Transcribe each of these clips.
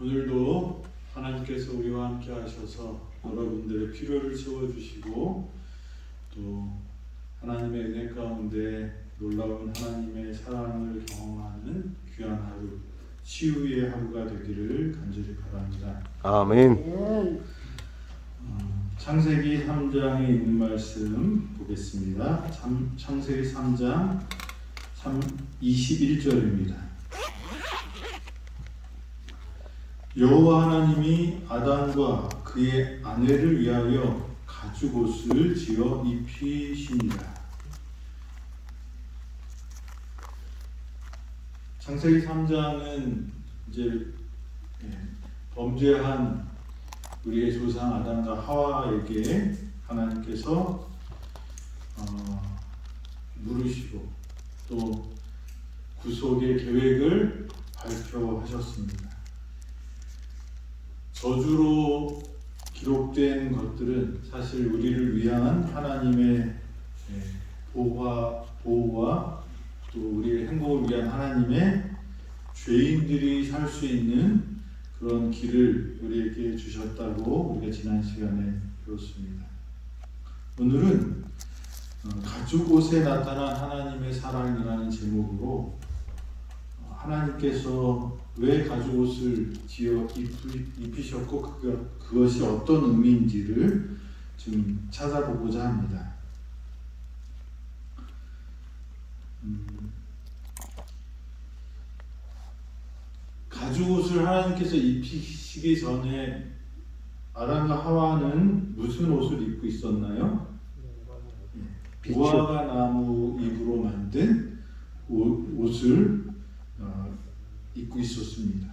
오늘도 하나님께서 우리와 함께 하셔서 여러분들의 필요를 채워주시고 또 하나님의 은혜 가운데 놀라운 하나님의 사랑을 경험하는 귀한 하루, 치유의 하루가 되기를 간절히 바랍니다. 아멘. 어, 창세기 3장에 있는 말씀 보겠습니다. 참, 창세기 3장 3, 21절입니다. 여호와 하나님이 아담과 그의 아내를 위하여 가죽 옷을 지어 입히시니라. 창세기 3장은 이제 예, 범죄한 우리의 조상 아담과 하와에게 하나님께서 어, 물으시고 또 구속의 계획을 발표하셨습니다. 저주로 기록된 것들은 사실 우리를 위한 하나님의 예, 보호와, 보호와 또 우리의 행복을 위한 하나님의 죄인들이 살 수 있는 그런 길을 우리에게 주셨다고 우리가 지난 시간에 배웠습니다. 오늘은 어, 가죽 옷에 나타난 하나님의 사랑이라는 제목으로 어, 하나님께서 왜 가죽 옷을 지어 입히, 입히셨고 그것이 어떤 의미인지를 좀 찾아보고자 합니다. 음, 가죽 옷을 하나님께서 입히시기 전에 아담과 하와는 무슨 옷을 입고 있었나요? 무화과 나무 잎으로 만든 옷, 옷을 어, 입고 있었습니다.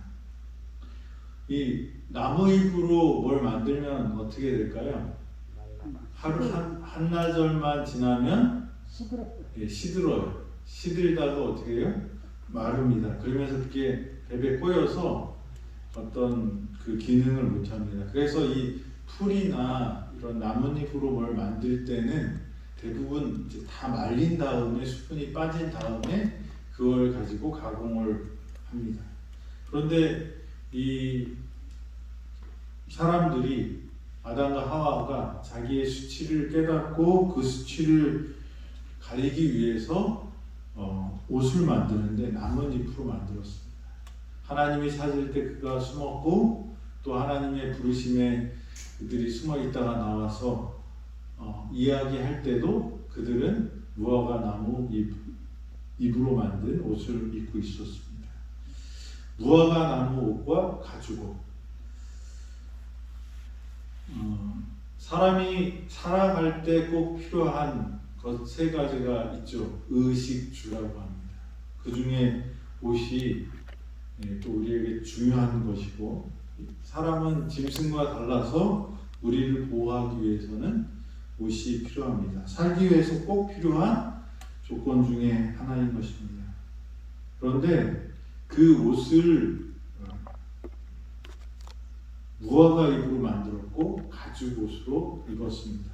이 나무 잎으로 뭘 만들면 어떻게 될까요? 하루 한, 한나절만 지나면 예, 시들어요. 시들다가 어떻게 해요? 마릅니다. 그러면서 그게 배 꼬여서 어떤 그 기능을 못 합니다. 그래서 이 풀이나 이런 나뭇잎으로 뭘 만들 때는 대부분 다 말린 다음에 수분이 빠진 다음에 그걸 가지고 가공을 합니다. 그런데 이 사람들이 아담과 하와가 자기의 수치를 깨닫고 그 수치를 가리기 위해서 어, 옷을 만드는데 나뭇잎으로 만들었습니다. 하나님이 찾을 때 그가 숨었고 또 하나님의 부르심에 그들이 숨어 있다가 나와서 어, 이야기할 때도 그들은 무화과 나무 잎, 잎으로 만든 옷을 입고 있었습니다. 무화과 나무 옷과 가죽 옷. 어, 사람이 살아갈 때 꼭 필요한 것 세 가지가 있죠. 의식주라고 합니다. 그 중에 옷이 예, 또 우리에게 중요한 것이고 사람은 짐승과 달라서 우리를 보호하기 위해서는 옷이 필요합니다. 살기 위해서 꼭 필요한 조건 중에 하나인 것입니다. 그런데 그 옷을 어, 무화과 잎으로 만들었고 가죽 옷으로 입었습니다.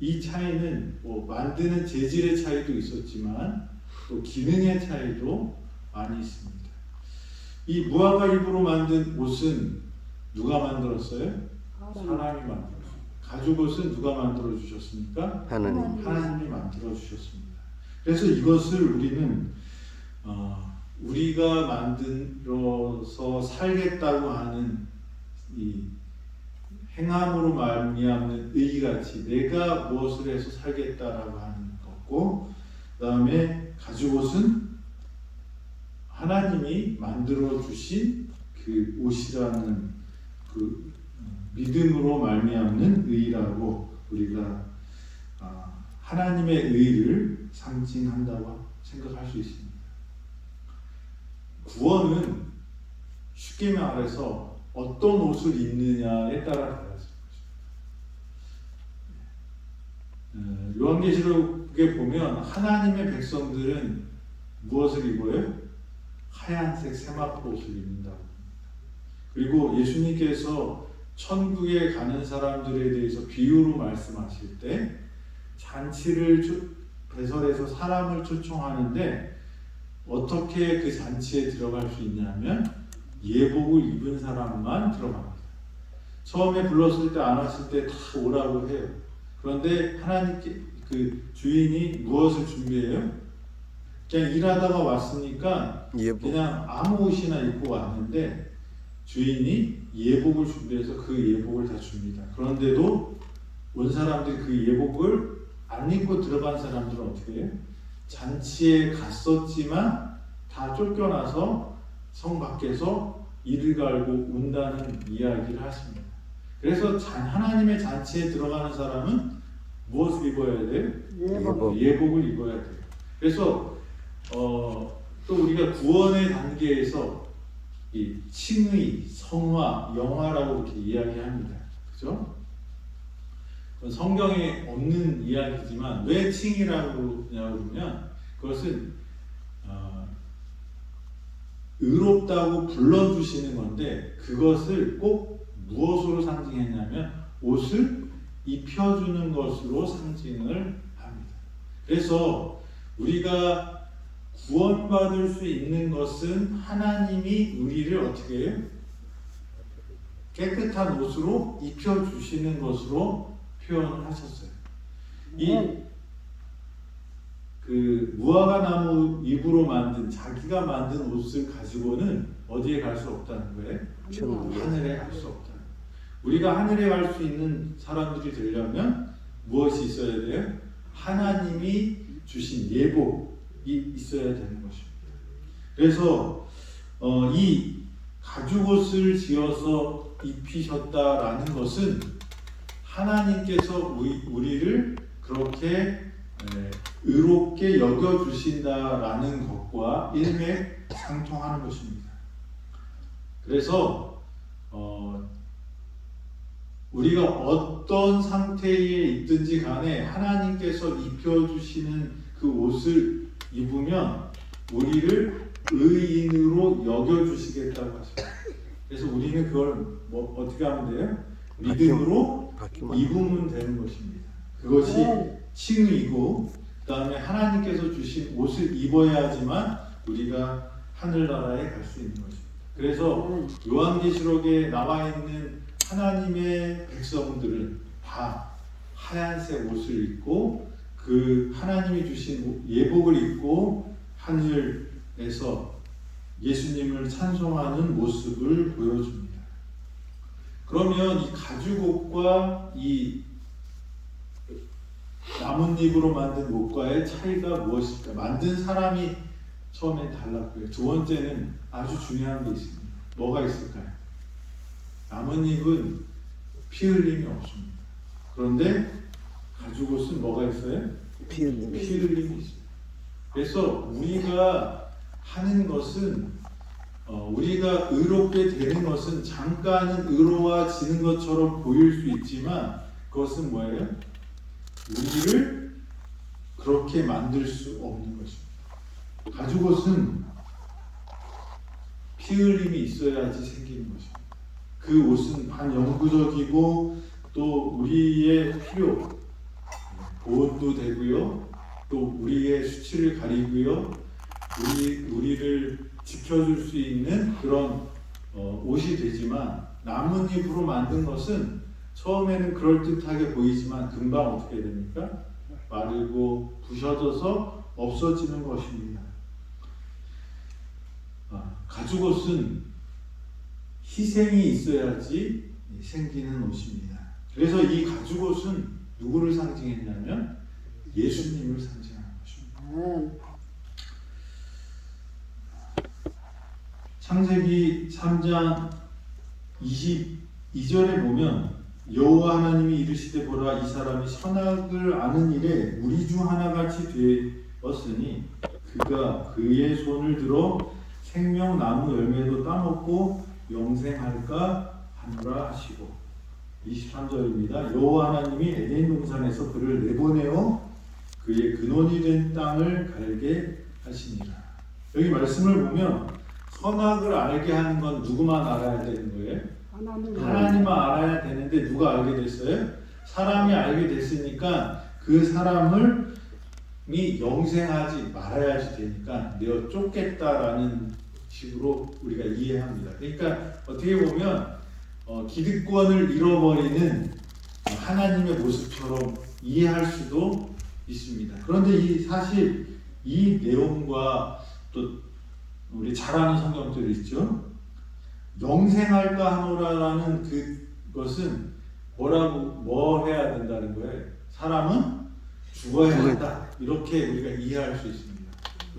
이 차이는 뭐 만드는 재질의 차이도 있었지만 또 기능의 차이도 많이 있습니다. 이 무화과 잎으로 만든 옷은 누가 만들었어요? 사람이 만들었어요. 가죽 옷은 누가 만들어 주셨습니까? 하나님. 하나님이 만들어 주셨습니다. 그래서 이것을 우리는 어, 우리가 만들어서 살겠다고 하는 이 행함으로 말미암는 의같이 내가 무엇을 해서 살겠다라고 하는 것고 그 다음에 가죽 옷은 하나님이 만들어 주신 그 옷이라는 그 믿음으로 말미암는 의라고 우리가 아, 하나님의 의를 상징한다고 생각할 수 있습니다. 구원은 쉽게 말해서 어떤 옷을 입느냐에 따라 달라집니다. 어, 요한계시록에 보면 하나님의 백성들은 무엇을 입어요? 하얀색 세마포 옷을 입는다고 합니다. 그리고 예수님께서 천국에 가는 사람들에 대해서 비유로 말씀하실 때 잔치를 초- 배설해서 사람을 초청하는데 어떻게 그 잔치에 들어갈 수 있냐면 예복을 입은 사람만 들어갑니다. 처음에 불렀을 때 안 왔을 때 다 오라고 해요. 그런데 하나님께 그 주인이 무엇을 준비해요? 그냥 일하다가 왔으니까 예복. 그냥 아무 옷이나 입고 왔는데 주인이 예복을 준비해서 그 예복을 다 줍니다. 그런데도 온 사람들이 그 예복을 안 입고 들어간 사람들은 어떻게 해요? 잔치에 갔었지만 다 쫓겨나서 성 밖에서 이를 갈고 운다는 이야기를 하십니다. 그래서 잔- 하나님의 잔치에 들어가는 사람은 무엇을 입어야 돼요? 예복. 예복을 입어야 돼요. 그래서 어, 또 우리가 구원의 단계에서 이 칭의, 성화, 영화라고 이렇게 이야기합니다. 그죠? 성경에 없는 이야기지만 왜 칭이라고 그러면 그것은 어, 의롭다고 불러주시는 건데 그것을 꼭 무엇으로 상징했냐면 옷을 입혀주는 것으로 상징을 합니다. 그래서 우리가 구원받을 수 있는 것은 하나님이 우리를 어떻게 해요? 깨끗한 옷으로 입혀주시는 것으로 표현을 하셨어요. 이 그 무화과 나무 잎으로 만든 자기가 만든 옷을 가지고는 어디에 갈 수 없다는 거예요. 천국에. 하늘에 갈 수 없다. 우리가 하늘에 갈 수 있는 사람들이 되려면 무엇이 있어야 돼요? 하나님이 주신 예복이 있어야 되는 것입니다. 그래서 어, 이 가죽 옷을 지어서 입히셨다라는 것은 하나님께서 우리, 우리를 그렇게 에, 의롭게 여겨 주신다라는 것과 일맥상통하는 것입니다. 그래서 어, 우리가 어떤 상태에 있든지 간에 하나님께서 입혀주시는 그 옷을 입으면 우리를 의인으로 여겨주시겠다고 하십니다. 그래서 우리는 그걸 뭐 어떻게 하면 돼요? 믿음으로 바뀌면 입으면 되는 것입니다. 그것이 칭의고 그 다음에 하나님께서 주신 옷을 입어야지만 우리가 하늘나라에 갈 수 있는 것입니다. 그래서 요한계시록에 나와 있는 하나님의 백성들은 다 하얀색 옷을 입고 그 하나님이 주신 예복을 입고 하늘에서 예수님을 찬송하는 모습을 보여줍니다. 그러면 이 가죽옷과 이 나뭇잎으로 만든 옷과의 차이가 무엇일까? 만든 사람이 처음엔 달랐고요. 두 번째는 아주 중요한 게 있습니다. 뭐가 있을까요? 나뭇잎은 피 흘림이 없습니다. 그런데 가죽옷은 뭐가 있어요? 피 흘림. 피 흘림이 있어요. 그래서 우리가 하는 것은 어, 우리가 의롭게 되는 것은 잠깐은 의로워지는 것처럼 보일 수 있지만 그것은 뭐예요? 우리를 그렇게 만들 수 없는 것입니다. 가죽옷은 피 흘림이 있어야지 생기는 것입니다. 그 옷은 반영구적이고 또 우리의 필요, 보온도 되고요. 또 우리의 수치를 가리고요. 우리 우리를 지켜줄 수 있는 그런 어, 옷이 되지만 나뭇잎으로 만든 것은 처음에는 그럴 듯하게 보이지만 금방 어떻게 됩니까? 마르고 부셔져서 없어지는 것입니다. 아, 가죽옷은 희생이 있어야지 생기는 옷입니다. 그래서 이 가죽옷은 누구를 상징했냐면 예수님을 상징하는 것입니다. 창세기 3장 22절에 보면 여호와 하나님이 이르시되 보라 이 사람이 선악을 아는 일에 우리 중 하나같이 되었으니 그가 그의 손을 들어 생명나무 열매도 따먹고 영생할까 하노라 하시고 23절입니다. 여호와 하나님이 에덴 동산에서 그를 내보내어 그의 근원이 된 땅을 갈게 하시니라. 여기 말씀을 보면 선악을 알게 하는 건 누구만 알아야 되는 거예요? 하나님 하나님만 알아야 되는데 누가 알게 됐어요? 사람이 알게 됐으니까 그 사람을 이 영생하지 말아야지 되니까 내어 쫓겠다라는 식으로 우리가 이해합니다. 그러니까 어떻게 보면 어, 기득권을 잃어버리는 하나님의 모습처럼 이해할 수도 있습니다. 그런데 이 사실 이 내용과 또 우리 잘 아는 성경들이 있죠. 영생할까 하노라라는 그것은 뭐라고 뭐 해야 된다는 거예요. 사람은 죽어야 한다. 이렇게 우리가 이해할 수 있습니다.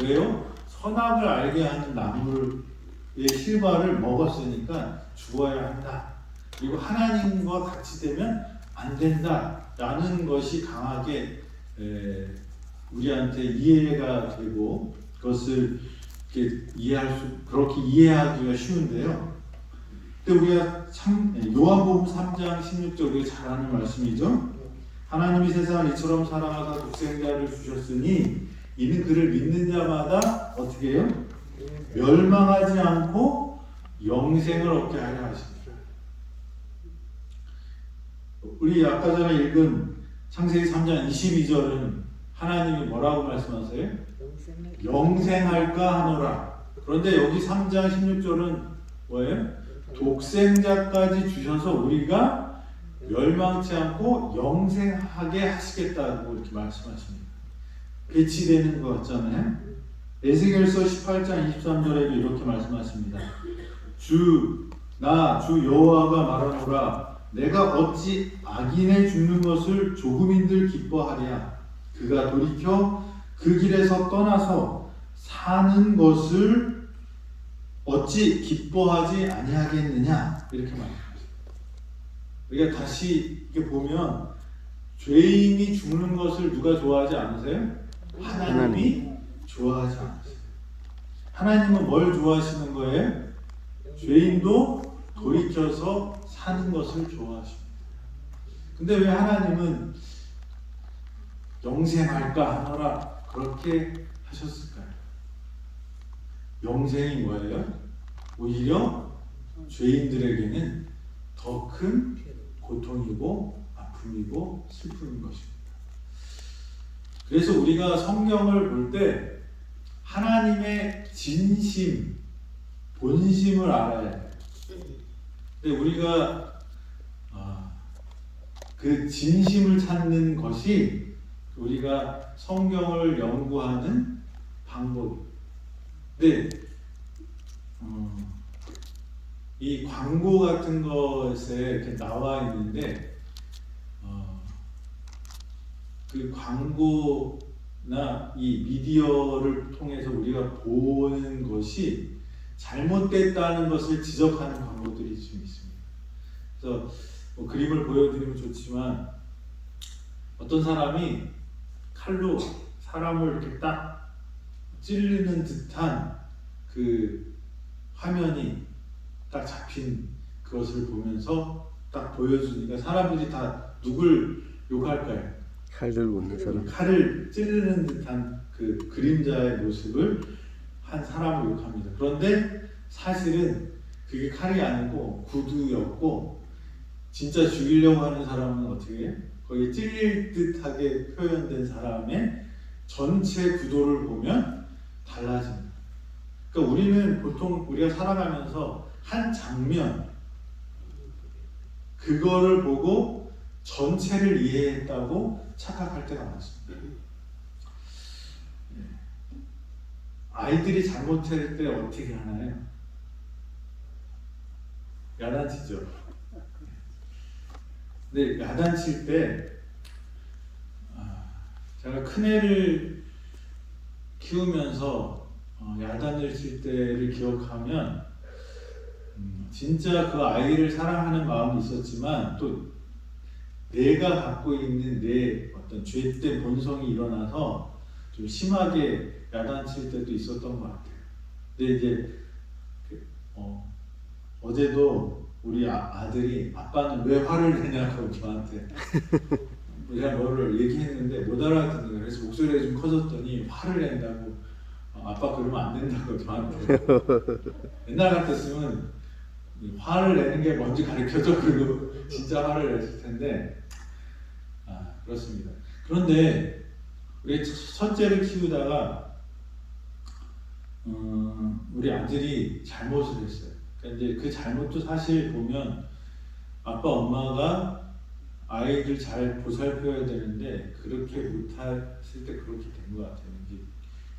왜요? 선악을 알게 하는 나무의 실과를 먹었으니까 죽어야 한다. 그리고 하나님과 같이 되면 안 된다라는 것이 강하게 에, 우리한테 이해가 되고 그것을 이해할 수 그렇게 이해하기가 쉬운데요. 근데 우리가 참 요한복음 3장 16절 우리가 잘 아는 말씀이죠. 하나님이 세상을 이처럼 사랑하사 독생자를 주셨으니 이는 그를 믿는 자마다 어떻게 해요? 멸망하지 않고 영생을 얻게 하려 하십니다. 우리 아까 전에 읽은 창세기 3장 22절은 하나님이 뭐라고 말씀하세요? 영생할까 하노라. 그런데 여기 3장 16절은 뭐예요? 독생자까지 주셔서 우리가 멸망치 않고 영생하게 하시겠다고 이렇게 말씀하십니다. 배치되는 것 같잖아요. 에스겔서 18장 23절에도 이렇게 말씀하십니다. 주, 나, 주 여호와가 말하노라. 내가 어찌 악인의 죽는 것을 조금인들 기뻐하랴. 그가 돌이켜 그 길에서 떠나서 사는 것을 어찌 기뻐하지 아니하겠느냐 이렇게 말합니다. 우리가 다시 이렇게 보면 죄인이 죽는 것을 누가 좋아하지 않으세요? 하나님이 좋아하지 않으세요. 하나님은 뭘 좋아하시는 거예요? 죄인도 돌이켜서 사는 것을 좋아하십니다. 근데 왜 하나님은 영생할까 하노라 그렇게 하셨을까요? 영생이 뭐예요? 오히려 죄인들에게는 더 큰 고통이고 아픔이고 슬픔인 것입니다. 그래서 우리가 성경을 볼 때 하나님의 진심, 본심을 알아야 돼요. 근데 우리가 아, 그 진심을 찾는 것이 우리가 성경을 연구하는 방법. 근데 어, 이 광고 같은 것에 이렇게 나와 있는데 어, 그 광고나 이 미디어를 통해서 우리가 보는 것이 잘못됐다는 것을 지적하는 광고들이 좀 있습니다. 그래서 뭐 그림을 보여드리면 좋지만 어떤 사람이 칼로 사람을 이렇게 딱 찌르는 듯한 그 화면이 딱 잡힌 그것을 보면서 딱 보여주니까 사람들이 다 누굴 욕할까요? 칼 들고 있는 사람. 칼을 찌르는 듯한 그 그림자의 모습을 한 사람을 욕합니다. 그런데 사실은 그게 칼이 아니고 구두였고 진짜 죽이려고 하는 사람은 어떻게 해요? 거기에 찔릴 듯하게 표현된 사람의 전체 구도를 보면 달라집니다. 그러니까 우리는 보통 우리가 살아가면서 한 장면 그거를 보고 전체를 이해했다고 착각할 때가 많습니다. 예. 아이들이 잘못할 때 어떻게 하나요? 야단치죠. 근데 야단 칠 때 아, 제가 큰 애를 키우면서 어, 야단을 칠 때를 기억하면 음, 진짜 그 아이를 사랑하는 마음이 있었지만 또 내가 갖고 있는 내 어떤 죄된 본성이 일어나서 좀 심하게 야단칠 때도 있었던 것 같아요. 근데 이제 그, 어, 어제도 우리 아, 들이 아빠는 왜 화를 내냐고 저한테 제가 뭐를 얘기했는데 못 알아듣는. 그래서 목소리가 좀 커졌더니 화를 낸다고 어, 아빠 그러면 안 된다고 저한테 옛날 같았으면 화를 내는 게 뭔지 가르쳐줘 그리고 진짜 화를 냈을 텐데 아 그렇습니다. 그런데 우리 첫째를 키우다가 어, 우리 아들이 잘못을 했어요. 그러니까 이제 그 잘못도 사실 보면 아빠 엄마가 아이들 잘 보살펴야 되는데 그렇게 못했을 때 그렇게 된 것 같아요. 이제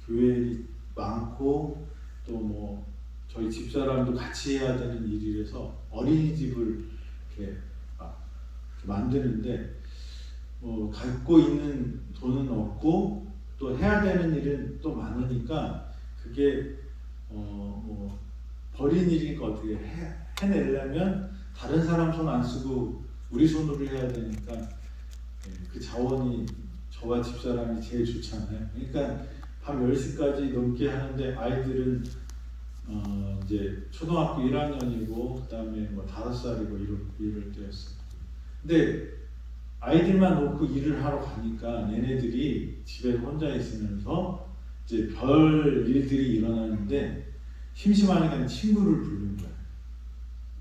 교회 많고 또 뭐 저희 집사람도 같이 해야 되는 일이라서 어린이집을 이렇게 막 만드는데 뭐 갖고 있는 돈은 없고 또 해야 되는 일은 또 많으니까 그게 어뭐 버린 일이니까 어떻게 해, 해내려면 다른 사람 손 안 쓰고 우리 손으로 해야 되니까 예, 그 자원이 저와 집사람이 제일 좋잖아요. 그러니까 밤 10시까지 넘게 하는데 아이들은 어 이제 초등학교 1학년이고 그다음에 뭐 5살이고 이럴, 이럴 때였어요. 근데 아이들만 놓고 일을 하러 가니까 얘네들이 집에 혼자 있으면서 이제 별 일들이 일어나는데 심심하니까 친구를 부른 거야.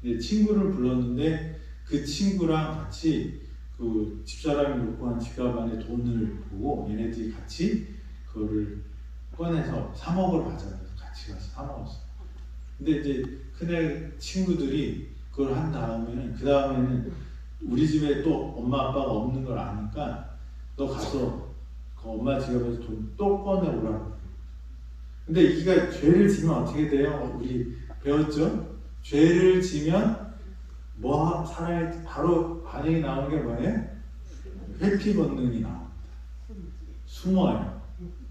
근데 친구를 불렀는데 그 친구랑 같이 그 집사람이 놓고 한 지갑 안에 돈을 보고 얘네들이 같이 그거를 꺼내서 사 먹으러 가자 같이 가서 사 먹었어. 근데 이제 큰애 친구들이 그걸 한 다음에는 그 다음에는 우리 집에 또 엄마 아빠가 없는 걸 아니까 너 가서 그 엄마 지갑에서 돈 또 꺼내 오라고. 근데 이가 죄를 지면 어떻게 돼요? 우리 배웠죠? 죄를 지면 뭐 하- 살아야 바로 반응이 나오는 게 뭐예요? 회피 본능이 나옵니다. 숨어요.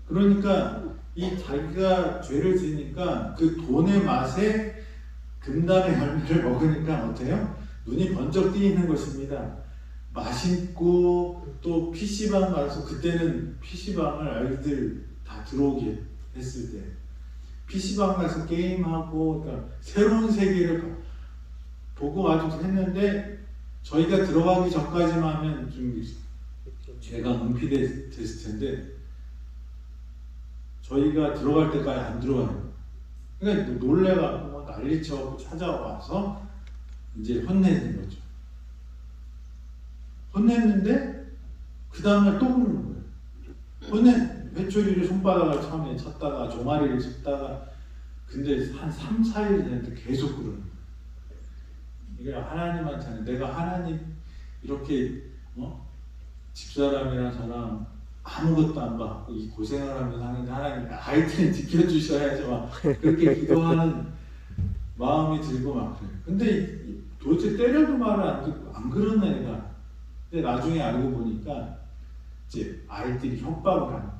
그러니까 이 자기가 죄를 지니까 그 돈의 맛에 금단의 열매를 먹으니까 어때요? 눈이 번쩍 뜨이는 것입니다. 맛있고 또 PC방 가서 그때는 PC방을 아이들 다 들어오게 했을 때 PC방 가서 게임하고 그러니까 새로운 세계를 봐- 보고 아주 했는데 저희가 들어가기 전까지만 하면 좀 죄가 은폐됐을 텐데 저희가 들어갈 때까지 안 들어가요. 그러니까 놀래가지고 뭐 난리쳐 찾아와서 이제 혼내는 거죠. 혼냈는데 그 다음날 또 그러는 거예요. 혼내 회초리를 손바닥을 처음에 쳤다가 종아리를 쳤다가 근데 한 3, 4일 됐는데 계속 그러는 거예요. 이게 하나님한테는 내가 하나님 이렇게 어? 집사람이랑 저랑 아무것도 안 받고 이 고생을 하면서 하는데 하나님 아이들은 지켜주셔야죠 막 그렇게 기도하는 마음이 들고 막 그래요. 근데 이- 도대체 때려도 말을 안 듣고 안 그런 애가 근데 나중에 알고 보니까 이제 아이들이 협박을 하는.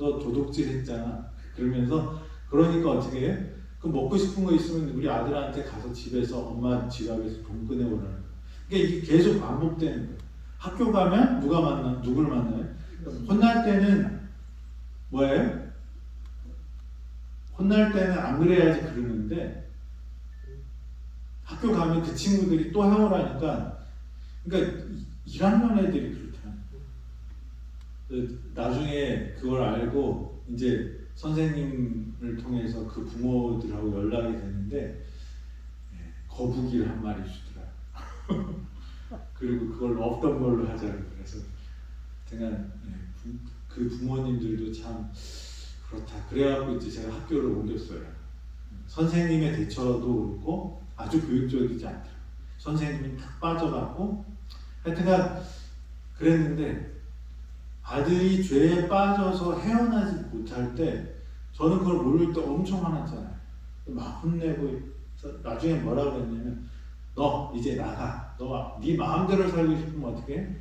너 도둑질 했잖아. 그러면서 그러니까 어떻게 해? 그 먹고 싶은 거 있으면 우리 아들한테 가서 집에서 엄마 지갑에서 돈 꺼내오라는 거야. 그러니까 이게 계속 반복되는 거야. 학교 가면 누가 만나 누굴 만나요? 혼날 때는 뭐예요? 혼날 때는 안 그래야지 그러는데 학교 가면 그 친구들이 또 해오라니까 그러니까 1학년 애들이 나중에 그걸 알고 이제 선생님을 통해서 그 부모들하고 연락이 되는데 예, 거북이를 한 마리 주더라. 그리고 그걸 없던 걸로 하자고 그래서 제가 예, 부- 그 부모님들도 참 그렇다. 그래갖고 이제 제가 학교를 옮겼어요. 선생님의 대처도 그렇고 아주 교육적이지 않더라고요. 선생님이 탁 빠져갖고 하여튼간 그랬는데 아들이 죄에 빠져서 헤어나지 못할 때 저는 그걸 모를 때 엄청 화났잖아요. 막 혼내고 나중에 뭐라 그랬냐면 너 이제 나가. 너 네 마음대로 살고 싶으면 어떻게 해?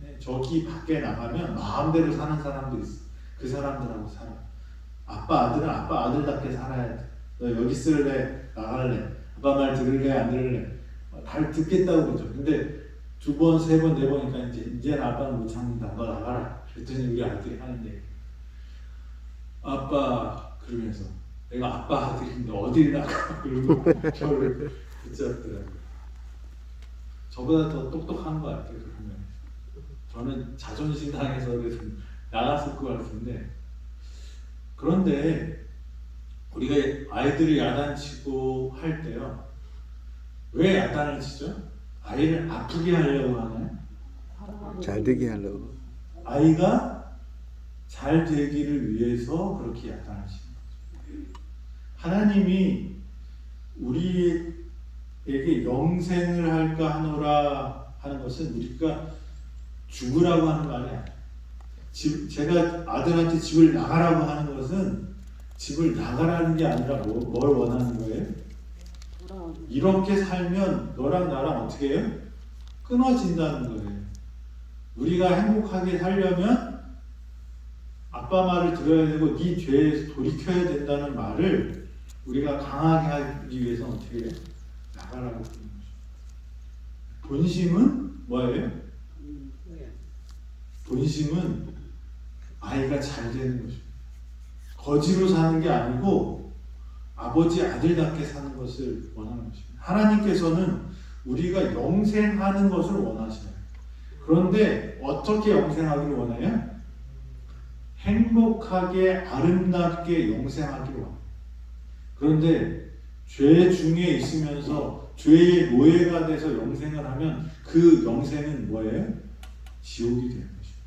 네, 저기 밖에 나가면 마음대로 사는 사람도 있어. 그 사람들하고 살아. 아빠 아들은 아빠 아들답게 살아야 돼. 너 여기 쓸래? 나갈래? 아빠 말 들을래? 안 들을래? 어, 다 듣겠다고 그러죠. 근데 두 번, 세 번, 네 번이니까 이제 이제는 아빠는 못 참는다. 너 나가라. 그랬더니 우리 아들이 하는데 아빠 그러면서 내가 아빠 아들인데 어딜 나가? 그러고 저를 붙잡더라고요. 저보다 더 똑똑한 것 같아요. 그러면 저는 자존심 상해서 나갔을 것 같은데 그런데 우리가 아이들을 야단치고 할 때요 왜 야단을 치죠? 아이를 아프게 하려고 하나요? 잘 되게 하려고. 아이가 잘 되기를 위해서 그렇게 치는 거죠. 하나님이 우리에게 영생을 할까 하노라 하는 것은 우리가 죽으라고 하는 말이 아니에요. 집, 제가 아들한테 집을 나가라고 하는 것은 집을 나가라는 게 아니라 뭐, 뭘 원하는 거예요? 이렇게 살면 너랑 나랑 어떻게 해요? 끊어진다는 거예요. 우리가 행복하게 살려면 아빠 말을 들어야 되고 네 죄에서 돌이켜야 된다는 말을 우리가 강하게 하기 위해서 어떻게 해요? 나가라고 하는 거죠. 본심은 뭐예요? 음, 예. 본심은 아이가 잘 되는 것입니다. 거지로 사는 게 아니고 아버지 아들답게 사는 것을 원하는 것입니다. 하나님께서는 우리가 영생하는 것을 원하시나요? 그런데 어떻게 영생하기를 원해요? 행복하게 아름답게 영생하기를 원해요. 그런데 죄 중에 있으면서 죄의 노예가 돼서 영생을 하면 그 영생은 뭐예요? 지옥이 되는 것입니다.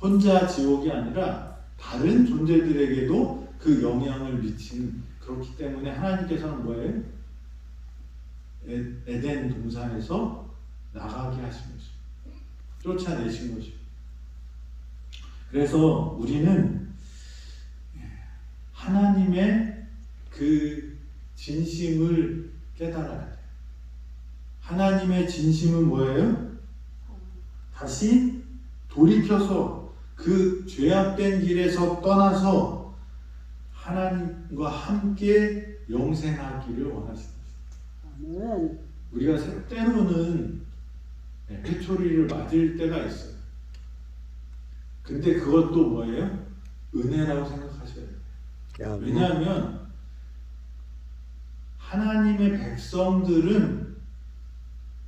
혼자 지옥이 아니라 다른 존재들에게도 그 영향을 미치는 그렇기 때문에 하나님께서는 뭐예요? 에, 에덴 동산에서 나가게 하신 것입니다. 쫓아내신 것입니다. 그래서 우리는 하나님의 그 진심을 깨달아야 돼요. 하나님의 진심은 뭐예요? 다시 돌이켜서 그 죄악된 길에서 떠나서 하나님과 함께 영생하기를 원하십니다. 아멘. 우리가 때로는 네, 회초리를 맞을 때가 있어요. 근데 그것도 뭐예요? 은혜라고 생각하셔야 돼요. 야, 뭐, 왜냐하면 하나님의 백성들은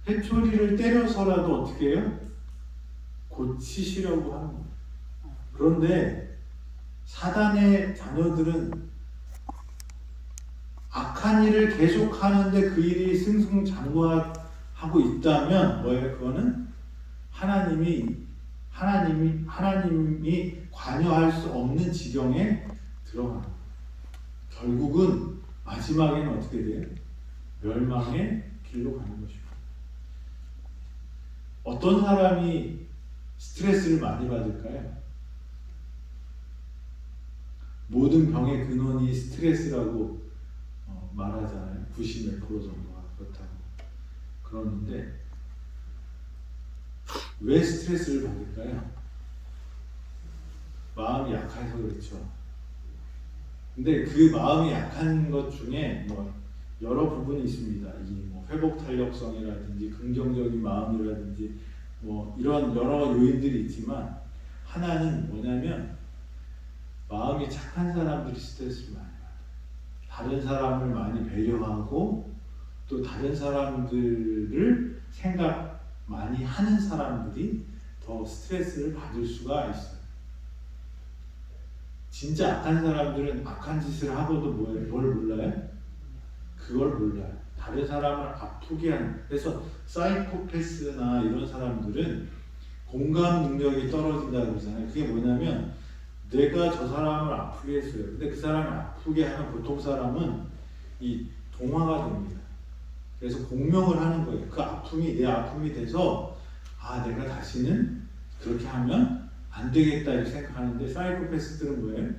회초리를 때려서라도 어떻게 해요? 고치시려고 하는 거예요. 그런데 사단의 자녀들은 악한 일을 계속하는데 그 일이 승승장구하고 있다면 뭐예요? 그거는 하나님이 하나님이 하나님이 관여할 수 없는 지경에 거예요. 결국은 마지막에는 어떻게 돼요? 멸망의 길로 가는 것입니다. 어떤 사람이 스트레스를 많이 받을까요? 모든 병의 근원이 스트레스라고 어, 말하잖아요. 90몇 프로 정도가 그렇다고 그러는데 왜 스트레스를 받을까요? 마음이 약해서 그렇죠. 근데 그 마음이 약한 것 중에 뭐 여러 부분이 있습니다. 이뭐 회복 탄력성이라든지 긍정적인 마음이라든지 뭐 이런 여러 요인들이 있지만 하나는 뭐냐면 마음이 착한 사람들이 스트레스를 많이 받아요. 다른 사람을 많이 배려하고 또 다른 사람들을 생각 많이 하는 사람들이 더 스트레스를 받을 수가 있어요. 진짜 악한 사람들은 악한 짓을 하고도 뭘, 뭘 몰라요? 그걸 몰라요. 다른 사람을 아프게 하는. 그래서 사이코패스나 이런 사람들은 공감 능력이 떨어진다 그러잖아요. 그게 뭐냐면 내가 저 사람을 아프게 했어요. 근데 그 사람을 아프게 하면 보통 사람은 이 동화가 됩니다. 그래서 공명을 하는 거예요. 그 아픔이 내 아픔이 돼서 아 내가 다시는 그렇게 하면 안 되겠다 이렇게 생각하는데 사이코패스들은 뭐예요?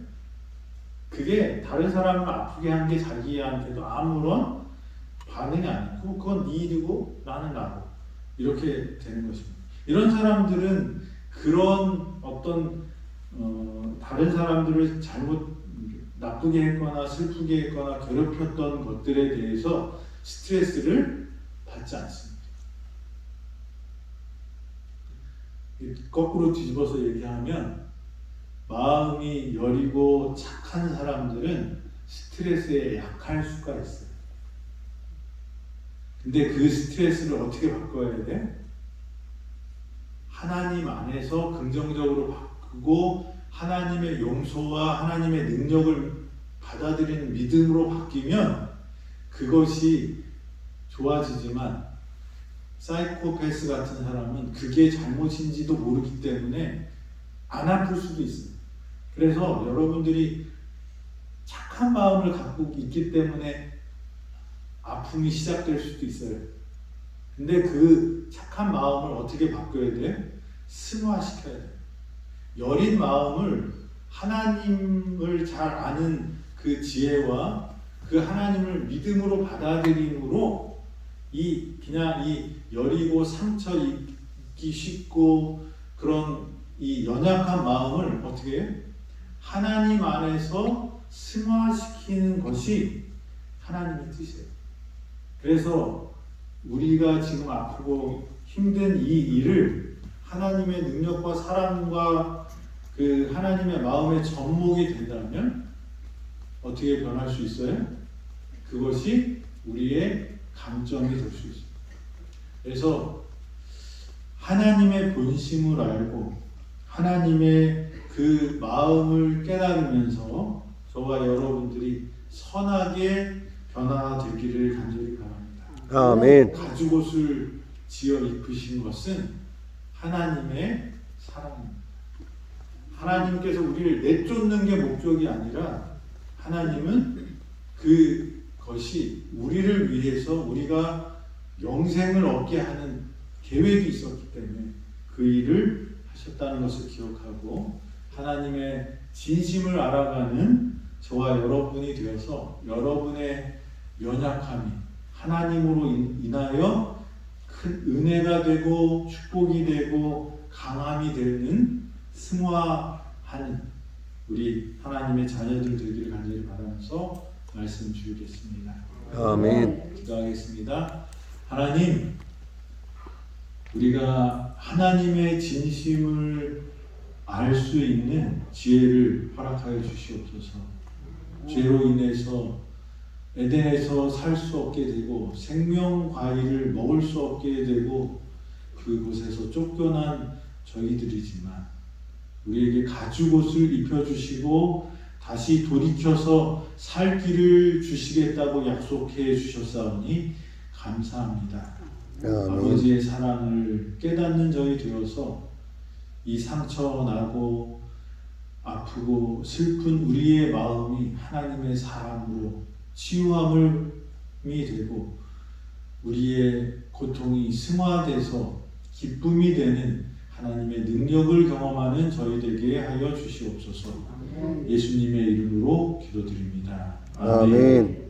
그게 다른 사람을 아프게 한 게 자기한테도 아무런 반응이 아니고 그건 네 일이고 나는 나고 이렇게 되는 것입니다. 이런 사람들은 그런 어떤 어, 다른 사람들을 잘못 나쁘게 했거나 슬프게 했거나 괴롭혔던 것들에 대해서 스트레스를 받지 않습니다. 거꾸로 뒤집어서 얘기하면 마음이 여리고 착한 사람들은 스트레스에 약할 수가 있어요. 근데 그 스트레스를 어떻게 바꿔야 돼? 하나님 안에서 긍정적으로 바꾸고 하나님의 용서와 하나님의 능력을 받아들이는 믿음으로 바뀌면 그것이 좋아지지만 사이코패스 같은 사람은 그게 잘못인지도 모르기 때문에 안 아플 수도 있습니다. 그래서 여러분들이 착한 마음을 갖고 있기 때문에 아픔이 시작될 수도 있어요. 근데 그 착한 마음을 어떻게 바꿔야 돼? 승화시켜야 돼. 여린 마음을 하나님을 잘 아는 그 지혜와 그 하나님을 믿음으로 받아들임으로 이 그냥 이 여리고 상처 입기 쉽고 그런 이 연약한 마음을 어떻게 해? 하나님 안에서 승화시키는 것이 하나님의 뜻이에요. 그래서 우리가 지금 아프고 힘든 이 일을 하나님의 능력과 사랑과 그 하나님의 마음의 접목이 된다면 어떻게 변할 수 있어요? 그것이 우리의 강점이 될 수 있어요. 그래서 하나님의 본심을 알고 하나님의 그 마음을 깨달으면서 저와 여러분들이 선하게 변화되기를 간절히 바랍니다. 아멘. 가죽옷을 지어 입으신 것은 하나님의 사랑입니다. 하나님께서 우리를 내쫓는 게 목적이 아니라 하나님은 그 것이 우리를 위해서 우리가 영생을 얻게 하는 계획이 있었기 때문에 그 일을 하셨다는 것을 기억하고 하나님의 진심을 알아가는 저와 여러분이 되어서 여러분의 연약함이 하나님으로 인- 인하여 큰 은혜가 되고 축복이 되고 강함이 되는 승화하는 우리 하나님의 자녀들 되기를 간절히 바라면서 말씀 주겠습니다. 아멘. 기도하겠습니다. 하나님, 우리가 하나님의 진심을 알 수 있는 지혜를 허락하여 주시옵소서. 죄로 인해서 에덴에서 살 수 없게 되고 생명 과일을 먹을 수 없게 되고 그곳에서 쫓겨난 저희들이지만 우리에게 가죽옷을 입혀 주시고 다시 돌이켜서 살 길을 주시겠다고 약속해 주셨사오니 감사합니다. 아버지의 사랑을 깨닫는 저희 되어서 이 상처 나고 아프고 슬픈 우리의 마음이 하나님의 사랑으로 치유함이 되고 우리의 고통이 승화돼서 기쁨이 되는 하나님의 능력을 경험하는 저희 되게 하여 주시옵소서. 예수님의 이름으로 기도드립니다. 아멘.